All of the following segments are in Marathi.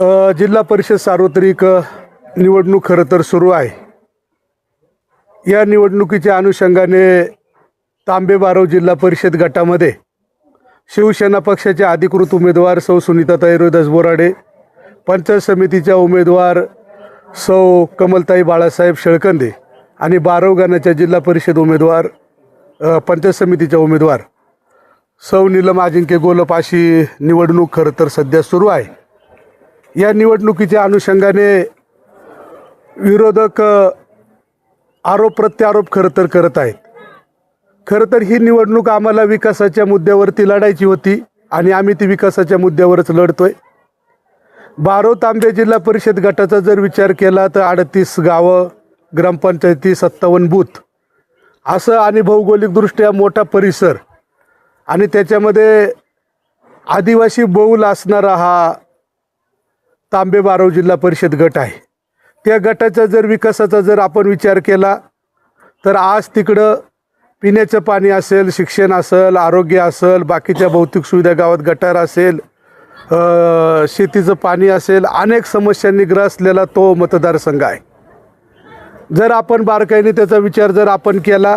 जिल्हा परिषद सार्वत्रिक निवडणूक खरं तर सुरू आहे. या निवडणुकीच्या अनुषंगाने तांबे बारव जिल्हा परिषद गटामध्ये शिवसेना पक्षाचे अधिकृत उमेदवार सौ सुनीताताई रोहिदास बोराडे पंचायत समितीच्या उमेदवार सौ कमलताई बाळासाहेब शेळकंदे आणि बारव जिल्हा परिषद उमेदवार पंचायत समितीच्या उमेदवार सौ नीलम अजिंक्य गोलप अशी निवडणूक खरं तर सध्या सुरू आहे. या निवडणुकीच्या अनुषंगाने विरोधक आरोप प्रत्यारोप खरं तर करत आहेत. खरं तर ही निवडणूक आम्हाला विकासाच्या मुद्द्यावरती लढायची होती आणि आम्ही ती विकासाच्या मुद्द्यावरच लढतोय. बारो तांबे जिल्हा परिषद गटाचा जर विचार केला तर अडतीस गावं ग्रामपंचायती सत्तावन्न बूथ. असं आणि भौगोलिकदृष्ट्या मोठा परिसर आणि त्याच्यामध्ये आदिवासी बहुल असणारा हा तांबे बारव जिल्हा परिषद गट आहे. त्या गटाचा जर विकासाचा जर आपण विचार केला तर आज तिकडं पिण्याचं पाणी असेल शिक्षण असेल आरोग्य असेल बाकीच्या भौतिक सुविधा गावात गटार असेल शेतीचं पाणी असेल अनेक समस्यांनी ग्रसलेला तो मतदारसंघ आहे. जर आपण बारकाईने त्याचा विचार जर आपण केला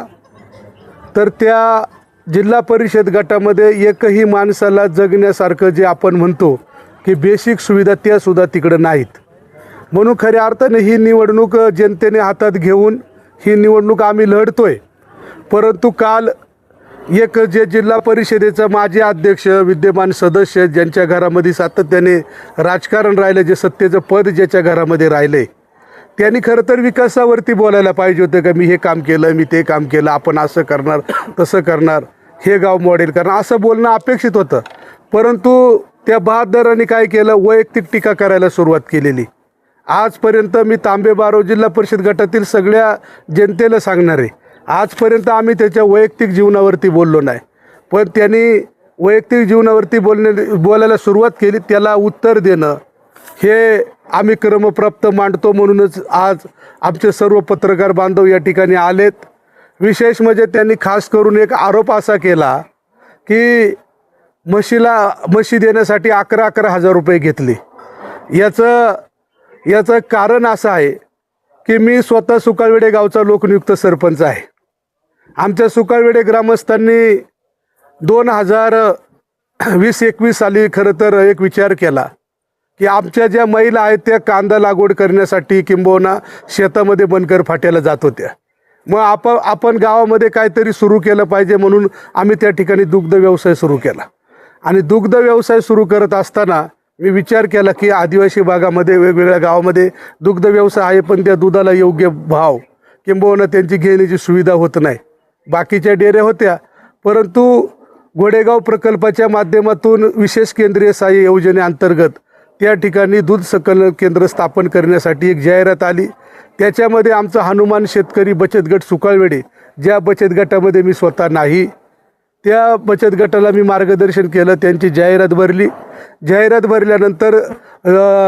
तर त्या जिल्हा परिषद गटामध्ये एकही माणसाला जगण्यासारखं जे आपण म्हणतो की बेसिक सुविधा त्यासुद्धा तिकडं नाहीत. म्हणून खऱ्या अर्थाने ही निवडणूक जनतेने हातात घेऊन ही निवडणूक आम्ही लढतोय. परंतु काल एक जे जिल्हा परिषदेचं माजी अध्यक्ष विद्यमान सदस्य ज्यांच्या घरामध्ये सातत्याने राजकारण राहिलं जे सत्तेचं पद ज्याच्या घरामध्ये राहिलं आहे त्यांनी खरं तर विकासावरती बोलायला पाहिजे होतं का मी हे काम केलं मी ते काम केलं आपण असं करणार तसं करणार हे गाव मॉडेल करणार असं बोलणं अपेक्षित होतं. परंतु त्या बहादरांनी काय केलं? वैयक्तिक टीका करायला सुरुवात केलेली. आजपर्यंत मी तांबे बारो जिल्हा परिषद गटातील सगळ्या जनतेला सांगणार आहे. आजपर्यंत आम्ही त्याच्या वैयक्तिक जीवनावरती बोललो नाही. पण त्यांनी वैयक्तिक जीवनावरती बोलणे बोलायला सुरुवात केली. त्याला उत्तर देणं हे आम्ही क्रमप्राप्त मांडतो म्हणूनच आज आमचे सर्व पत्रकार बांधव या ठिकाणी आलेत. विशेष म्हणजे त्यांनी खास करून एक आरोप असा केला की म्हशीला म्हशी देण्यासाठी अकरा अकरा हजार रुपये घेतले. याचं याचं कारण असं आहे की मी स्वतः सुकाळवेडे गावचा लोकनियुक्त सरपंच आहे. आमच्या सुकाळवेडे ग्रामस्थांनी दोन हजार वीस एकवीस साली खरं तर एक विचार केला की आमच्या ज्या महिला आहेत त्या कांदा लागवड करण्यासाठी किंबहुना शेतामध्ये बनकर फाट्याला जात होत्या. मग आप आपण गावामध्ये काहीतरी सुरू केलं पाहिजे म्हणून आम्ही त्या ठिकाणी दुग्ध व्यवसाय सुरू केला. आणि दुग्ध व्यवसाय सुरू करत असताना मी विचार केला की आदिवासी भागामध्ये वेगवेगळ्या गावामध्ये दुग्ध व्यवसाय आहे पण त्या दुधाला योग्य भाव किंबहुना त्यांची घेण्याची सुविधा होत नाही. बाकीच्या डेऱ्या होत्या परंतु गोडेगाव प्रकल्पाच्या माध्यमातून विशेष केंद्रीय सहाय्य योजनेअंतर्गत त्या ठिकाणी दूध संकलन केंद्र स्थापन करण्यासाठी एक जाहिरात आली. त्याच्यामध्ये आमचा हनुमान शेतकरी बचत गट सुकाळवेडे ज्या बचत गटामध्ये मी स्वतः नाही त्या बचत गटाला मी मार्गदर्शन केलं त्यांची जाहिरात भरली. जाहिरात भरल्यानंतर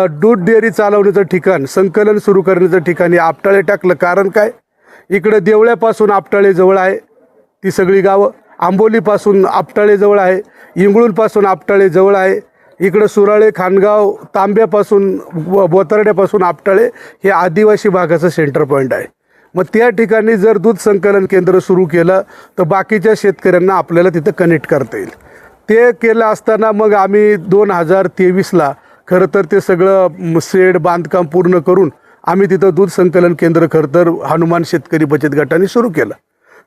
दूध डेअरी चालवण्याचं ठिकाण संकलन सुरू करण्याचं ठिकाणी आपटाळे टाकलं. कारण काय? इकडं देवळ्यापासून आपटाळे जवळ आहे ती सगळी गावं. आंबोलीपासून आपटाळे जवळ आहे. इंगळूनपासून आपटाळे जवळ आहे. इकडं सुराळे खानगाव तांब्यापासून व- बोतर्ड्यापासून आपटाळे हे आदिवासी भागाचं सेंटर पॉईंट आहे. मग त्या ठिकाणी जर दूध संकलन केंद्र सुरू केलं तर बाकीच्या शेतकऱ्यांना आपल्याला तिथं कनेक्ट करता येईल. ते केलं असताना मग आम्ही दोन हजार तेवीसला खरं तर ते सगळं शेड बांधकाम पूर्ण करून आम्ही तिथं दूध संकलन केंद्र खरं तर हनुमान शेतकरी बचत गटाने सुरू केलं.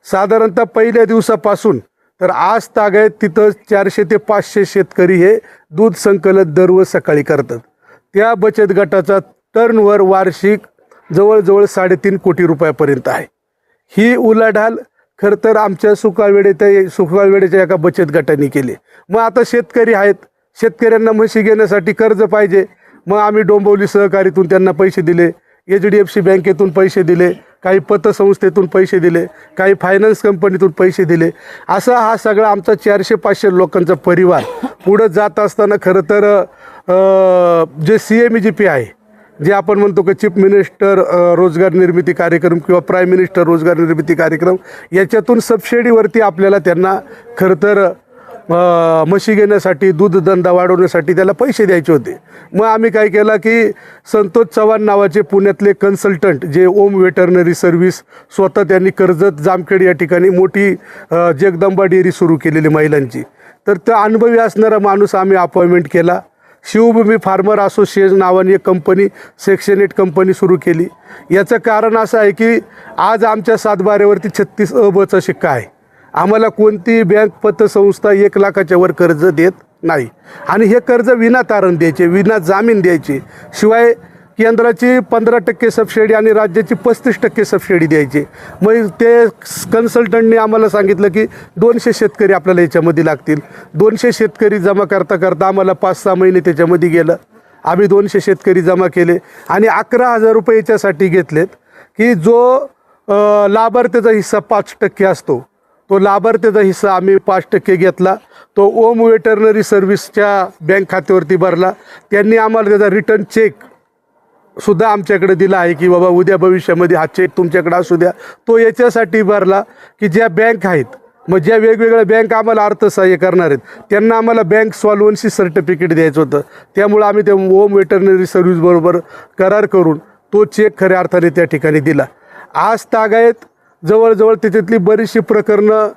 साधारणतः पहिल्या दिवसापासून तर आज तागायत तिथं चारशे ते पाचशे शेतकरी हे दूध संकलन दररोज सकाळी करतात. त्या बचत गटाचा टर्नवर वार्षिक जवळजवळ साडेतीन कोटी रुपयापर्यंत आहे. ही उलाढाल खरं तर आमच्या सुकाळवेडे त्या सुकाळवेडेच्या एका बचत गटाने केली. मग आता शेतकरी आहेत. शेतकऱ्यांना म्हशी घेण्यासाठी कर्ज पाहिजे. मग आम्ही डोंबवली सहकारीतून त्यांना पैसे दिले. एच डी एफ सी बँकेतून पैसे दिले. काही पतसंस्थेतून पैसे दिले. काही फायनान्स कंपनीतून पैसे दिले. असा हा सगळा आमचा चारशे पाचशे लोकांचा परिवार पुढं जात असताना खरं तर J C M E G P आहे जे आपण म्हणतो की चीफ मिनिस्टर रोजगार निर्मिती कार्यक्रम किंवा प्राईम मिनिस्टर रोजगार निर्मिती कार्यक्रम याच्यातून सबसिडीवरती आपल्याला त्यांना खरं तर म्हशी घेण्यासाठी दूध धंदा वाढवण्यासाठी त्याला पैसे द्यायचे होते. मग आम्ही काय केलं की संतोष चव्हाण नावाचे पुण्यातले कन्सल्टंट जे ओम वेटरनरी सर्व्हिस स्वतः त्यांनी कर्जत जामखेड या ठिकाणी मोठी जगदंबा डेअरी सुरू केलेली महिलांची. तर त्या अनुभवी असणारा माणूस आम्ही अपॉइंटमेंट केला. शिवभूमी फार्मर असोसिएशन नावाने एक कंपनी सेक्शन एट कंपनी सुरू केली. याचं कारण असं आहे की आज आमच्या सातबाऱ्यावरती छत्तीस अबचा शिक्का आहे. आम्हाला कोणती बँक पतसंस्था एक लाखाच्या वर कर्ज देत नाही. आणि हे कर्ज विना तारण द्यायचे विना जामीन द्यायचे. शिवाय केंद्राची पंधरा टक्के सबसिडी आणि राज्याची पस्तीस टक्के सबसिडी द्यायची. मग ते कन्सल्टंटने आम्हाला सांगितलं की दोनशे शेतकरी आपल्याला याच्यामध्ये लागतील. दोनशे शेतकरी जमा करता करता आम्हाला पाच सहा महिने त्याच्यामध्ये गेलं. आम्ही दोनशे शेतकरी जमा केले आणि अकरा हजार रुपये याच्यासाठी घेतलेत की जो लाभार्थ्याचा हिस्सा पाच टक्के असतो. तो लाभार्थ्याचा हिस्सा आम्ही पाच टक्के घेतला. तो ओम वेटरनरी सर्व्हिसच्या बँक खात्यावरती भरला. त्यांनी आम्हाला त्याचा रिटर्न चेक सुद्धा आमच्याकडे दिला आहे की बाबा उद्या भविष्यामध्ये हा चेक तुमच्याकडे असू द्या. तो याच्यासाठी भरला की ज्या बँक आहेत मग ज्या वेगवेगळ्या बँक आम्हाला अर्थसहाय्य करणार आहेत त्यांना आम्हाला बँक सॉल्वन्सी सर्टिफिकेट द्यायचं होतं. त्यामुळं आम्ही ते ओम वेटरनरी सर्व्हिसबरोबर करार करून तो चेक खऱ्या अर्थाने त्या ठिकाणी दिला. आज तागायत जवळजवळ त्याच्यातली बरीचशी प्रकरणं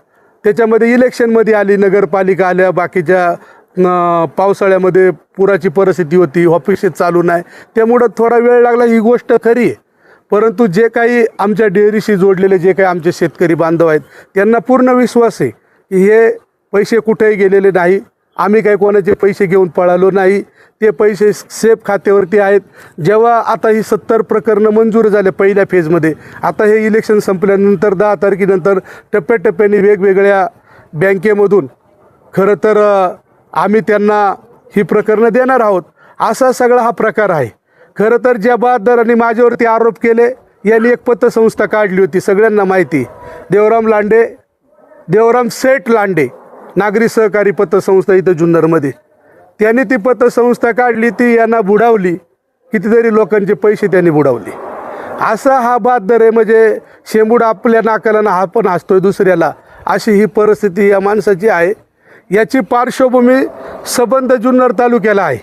त्याच्यामध्ये इलेक्शनमध्ये आली नगरपालिका आल्या बाकीच्या पावसाळ्यामध्ये पुराची परिस्थिती होती ऑफिसेस चालू नाही. त्यामुळं थोडा वेळ लागला ही गोष्ट खरी आहे. परंतु जे काही आमच्या डेअरीशी जोडलेले जे काही आमचे शेतकरी बांधव आहेत त्यांना पूर्ण विश्वास आहे की हे पैसे कुठेही गेलेले नाही. आम्ही काही कोणाचे पैसे घेऊन पळालो नाही. ते पैसे सेफ खात्यावरती आहेत. जेव्हा आता ही सत्तर प्रकरणं मंजूर झाले पहिल्या फेजमध्ये आता हे इलेक्शन संपल्यानंतर दहा तारखेनंतर टप्प्याटप्प्याने वेगवेगळ्या बँकेमधून खरं तर आम्ही त्यांना ही प्रकरणं देणार आहोत. असा सगळा हा प्रकार आहे. खरं तर ज्या बहादरांनी माझ्यावरती आरोप केले यांनी एक पतसंस्था काढली होती सगळ्यांना माहिती. देवराम लांडे देवराम सेठ लांडे नागरी सहकारी पतसंस्था इथं जुन्नरमध्ये. त्यांनी ती पतसंस्था काढली ती यांना बुडावली कितीतरी लोकांचे पैसे त्यांनी बुडावले. असा हा बहादर आहे म्हणजे शेंबूड आपल्या नाकाला ना हा पण असतोय दुसऱ्याला. अशी ही परिस्थिती या माणसाची आहे. याची पार्श्वभूमी सबंध जुन्नर तालुक्याला आहे.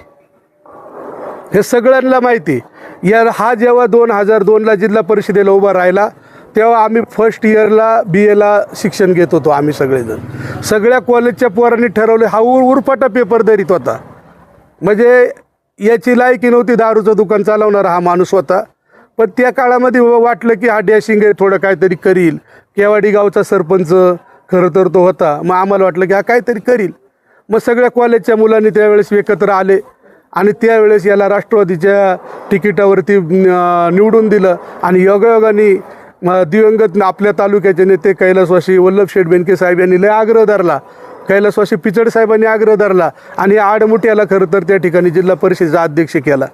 हे सगळ्यांना माहिती. या हा जेव्हा दोन हजार दोनला जिल्हा परिषदेला उभा राहिला तेव्हा आम्ही फर्स्ट इयरला बी एला शिक्षण घेत होतो आम्ही सगळेजण. सगळ्या कॉलेजच्या पोरांनी ठरवले हा उर उरफाटा पेपर धरीत होता. म्हणजे याची लायकी नव्हती दारूचं दुकान चालवणारा हा माणूस होता. पण त्या काळामध्ये वाटलं की हा डॅशिंग आहे थोडं काहीतरी करील. केवाडी गावचा सरपंच खरं तर तो होता. मग आम्हाला वाटलं की हा काहीतरी करील. मग सगळ्या कॉलेजच्या मुलांनी त्यावेळेस एकत्र आले आणि त्यावेळेस याला राष्ट्रवादीच्या तिकिटावरती निवडून दिलं आणि योगायोगाने दिवंगत आपल्या तालुक्याचे नेते कैलासवासी वल्लभ शेठ बेनके साहेब यांनी लय आग्रह धरला. कैलासवासी पिचड साहेबांनी आग्रह धरला आणि आडमुठ्याला खरं तर त्या ठिकाणी जिल्हा परिषदेचा अध्यक्ष केला.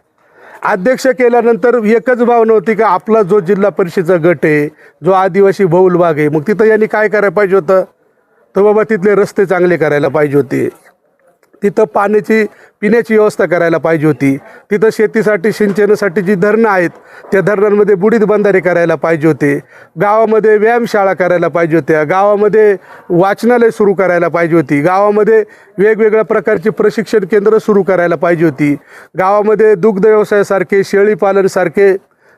अध्यक्ष केल्यानंतर एकच भावना होती का आपला जो जिल्हा परिषदेचा गट आहे जो आदिवासी बहुल भाग आहे मग तिथं यांनी काय करायला पाहिजे होतं? तर बाबा तिथले रस्ते चांगले करायला पाहिजे होते. तिथं पाण्याची पिण्याची व्यवस्था करायला पाहिजे होती. तिथं शेतीसाठी सिंचनासाठी जी धरणं आहेत त्या धरणांमध्ये बुडीत बंधारे करायला पाहिजे होते. गावामध्ये व्यायामशाळा करायला पाहिजे होत्या. गावामध्ये वाचनालय सुरू करायला पाहिजे होती. गावामध्ये वेगवेगळ्या प्रकारची प्रशिक्षण केंद्र सुरू करायला पाहिजे होती. गावामध्ये दुग्ध व्यवसायासारखे शेळीपालनसारखे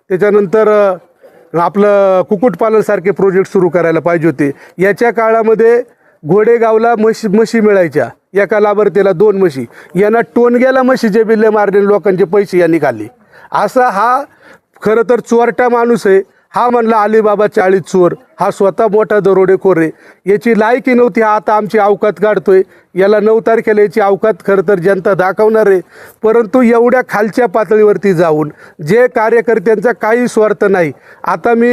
त्याच्यानंतर आपलं कुक्कुटपालनसारखे प्रोजेक्ट सुरू करायला पाहिजे होते. याच्या काळामध्ये घोडेगावला म्हशी म्हशी मिळायच्या. एका लाभार्थीला दोन म्हशी. यांना टोनग्याला म्हशीचे बिल्ले मारले लोकांचे पैसे यांनी खाल्ले. असा हा खरं तर चोरटा माणूस आहे. हा म्हणला अलीबाबा चाळीस चोर हा स्वतः मोठा दरोडेखोर आहे याची लायकी नव्हती हा आता आमची अवकात काढतोय याला नऊ तारखेला याची अवकात खरं तर जनता दाखवणार आहे. परंतु एवढ्या खालच्या पातळीवरती जाऊन जे कार्यकर्त्यांचा काही स्वार्थ नाही आता मी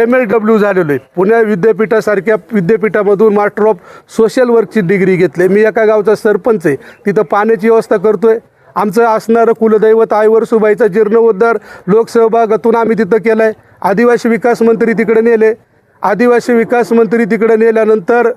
एम एल डब्ल्यू झालेलो आहे. पुण्या विद्यापीठासारख्या विद्यापीठामधून मास्टर ऑफ सोशल वर्कची डिग्री घेतली मी एका गावचा सरपंच आहे. तिथं पाण्याची व्यवस्था करतोय. आमचं असणारं कुलदैवत आईवर सुबाईचा जीर्णोद्धार लोकसहभागातून आम्ही तिथं केलं आहे आदिवासी विकास मंत्री तिकडे नेले. आदिवासी विकास मंत्री तिकडे नेल्यानंतर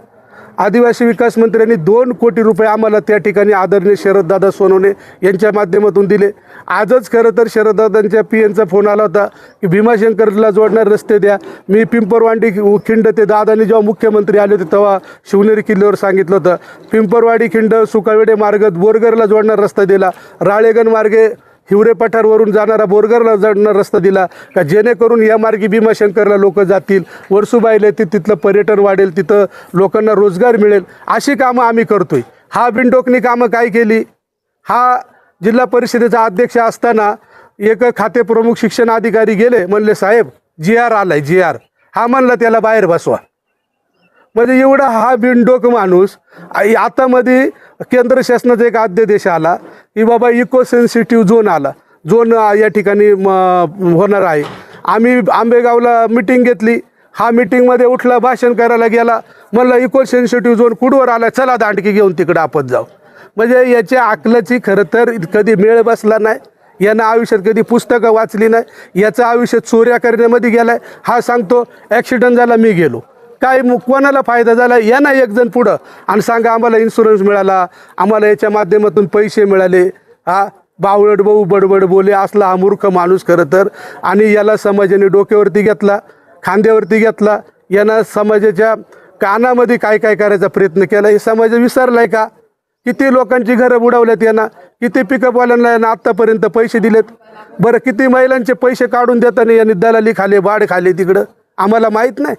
आदिवासी विकास मंत्र्यांनी दोन कोटी रुपये आम्हाला त्या ठिकाणी आदरणीय शरददादा सोनवणे यांच्या माध्यमातून दिले. आजच खरं तर शरददादांच्या पी एनचा फोन आला होता की भीमाशंकरला जोडणारे रस्ते द्या. मी पिंपरवाडी खिंड ते दादांनी जेव्हा मुख्यमंत्री आले होते तेव्हा शिवनेरी किल्ल्यावर सांगितलं होतं. पिंपरवाडी खिंड सुकावेडे मार्ग बोरगरला जोडणारा रस्ता दिला. राळेगण मार्गे हिवरे पठारवरून जाणारा बोरगरला जाणारा रस्ता दिला का जेणेकरून या मार्गी भीमाशंकरला लोक जातील वरसुबाईला येतील तिथलं पर्यटन वाढेल तिथं लोकांना रोजगार मिळेल अशी कामं आम्ही करतोय. हा बिनडोकनी कामं काय केली? हा जिल्हा परिषदेचा अध्यक्ष असताना एक खाते प्रमुख शिक्षण अधिकारी गेले म्हणले साहेब जी आर आलाय जी आर. हा म्हणला त्याला बाहेर बसवा. म्हणजे एवढा हा बिनडोक माणूस आतामध्ये आता मध्ये केंद्र शासनाचा एक अध्यादेश आला की बाबा इको सेन्सिटिव्ह झोन आला. झोन या ठिकाणी म, होणार आहे. आम्ही आंबेगावला मिटिंग घेतली. हा मिटिंगमध्ये उठला भाषण करायला गेला. म्हणलं इको सेन्सिटिव्ह झोन कुठवर आला? चला दांडकी घेऊन तिकडं आपण जाऊ. म्हणजे याच्या आकलाची खरं तर कधी मेळ बसला नाही. यानं आयुष्यात कधी पुस्तकं वाचली नाही. याचं आयुष्य चोऱ्या करण्यामध्ये गेलाय. हा सांगतो ॲक्सिडंट झाला मी गेलो. काय मग कोणाला फायदा झाला या ना एक जण पुढं. आणि सांगा आम्हाला इन्शुरन्स मिळाला आम्हाला याच्या माध्यमातून पैसे मिळाले. हा बावळट भाऊ बडबड बोले असला हा मूर्ख माणूस खरं तर. आणि याला समाजाने डोक्यावरती घेतला खांद्यावरती घेतला. यानं समाजाच्या कानामध्ये काय काय करायचा प्रयत्न केला हे समाज विसरलाय का? किती लोकांची घरं बुडवल्यात यांना? किती पिकअपवाल्यांना यांना आत्तापर्यंत पैसे दिलेत? बरं किती महिलांचे पैसे काढून देताना यांनी दलाली खाले बाड खाले तिकडं? आम्हाला माहीत नाही.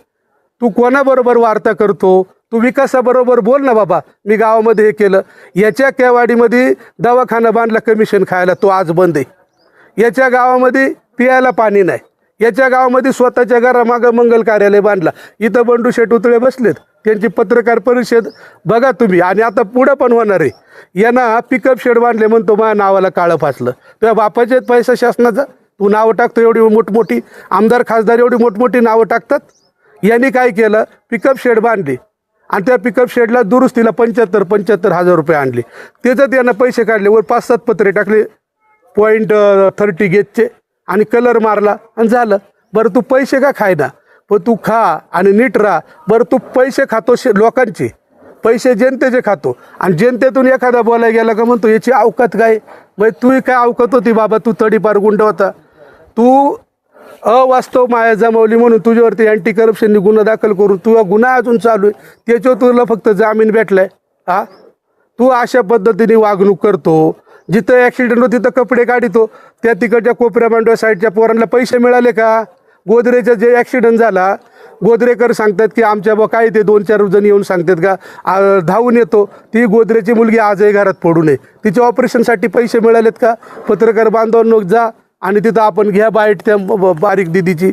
तू कोणाबरोबर वार्ता करतो? तू विकासाबरोबर बोल ना बाबा. मी गावामध्ये हे केलं. याच्या केवाडीमध्ये दवाखाना बांधला कमिशन खायला. तो आज बंद आहे. याच्या गावामध्ये पियायला पाणी नाही. याच्या गावामध्ये स्वतःच्या घरामागं मंगल कार्यालय बांधला. इथं बंडू शेट उतळे बसलेत. त्यांची पत्रकार परिषद बघा तुम्ही. आणि आता पुढं पण होणार आहे. यांना पिकअप शेड बांधले म्हणतो माझ्या नावाला काळं फासलं. तुझ्या बापाचे पैसा शासनाचा? तू नावं टाकतो एवढी मोठमोठी? आमदार खासदार एवढी मोठमोठी नावं टाकतात? यांनी काय केलं? पिकअप शेड बांधली आणि त्या पिकअप शेडला दुरुस्तीला पंच्याहत्तर पंच्याहत्तर हजार रुपये आणले. त्याच्यात यांना पैसे काढले. वर पाच सात पत्रे टाकले. पॉईंट थर्टी गेजचे आणि कलर मारला. आणि झालं. बरं तू पैसे का खायना? पण तू खा आणि नीट राहा. बरं तू पैसे खातो शे लोकांचे. पैसे जनतेचे खातो. आणि जनतेतून एखादा बोलायला गेला का म्हणतो याची अवकात काय? मग तू काय अवकात होती बाबा? तू तडीपार गुंड होता. तू अवास्तव माया जमवली म्हणून तुझ्यावरती अँटी करप्शननी गुन्हा दाखल करून तुझा गुन्हा अजून चालू आहे. त्याच्यावर तुला फक्त जामीन भेटलाय. हा? तू अशा पद्धतीने वागणूक करतो. जिथं ॲक्सिडेंट होतो तिथं कपडे काढितो. त्या तिकडच्या कोपऱ्या मांडव्या साईडच्या पोरांना पैसे मिळाले का? गोदरेचा जे ॲक्सिडेंट झाला गोदरेकर सांगतात की आमच्या बा काय ते दोन चार जण येऊन सांगतात का धावून येतो. ती गोदरेची मुलगी आजही घरात पडू नये. तिच्या ऑपरेशनसाठी पैसे मिळालेत का? पत्रकार बांधवांनो जा. आणि तिथं आपण घ्या बाईट त्या बारीक दिदीची.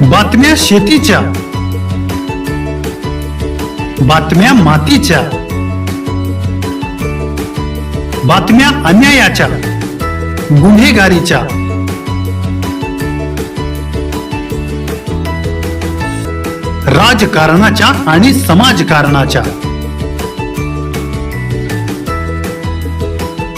बातम्या शेतीच्या. बातम्या मातीच्या. बातम्या अन्यायाच्या. गुन्हेगारीच्या. राजकारणाच्या आणि समाजकारणाच्या.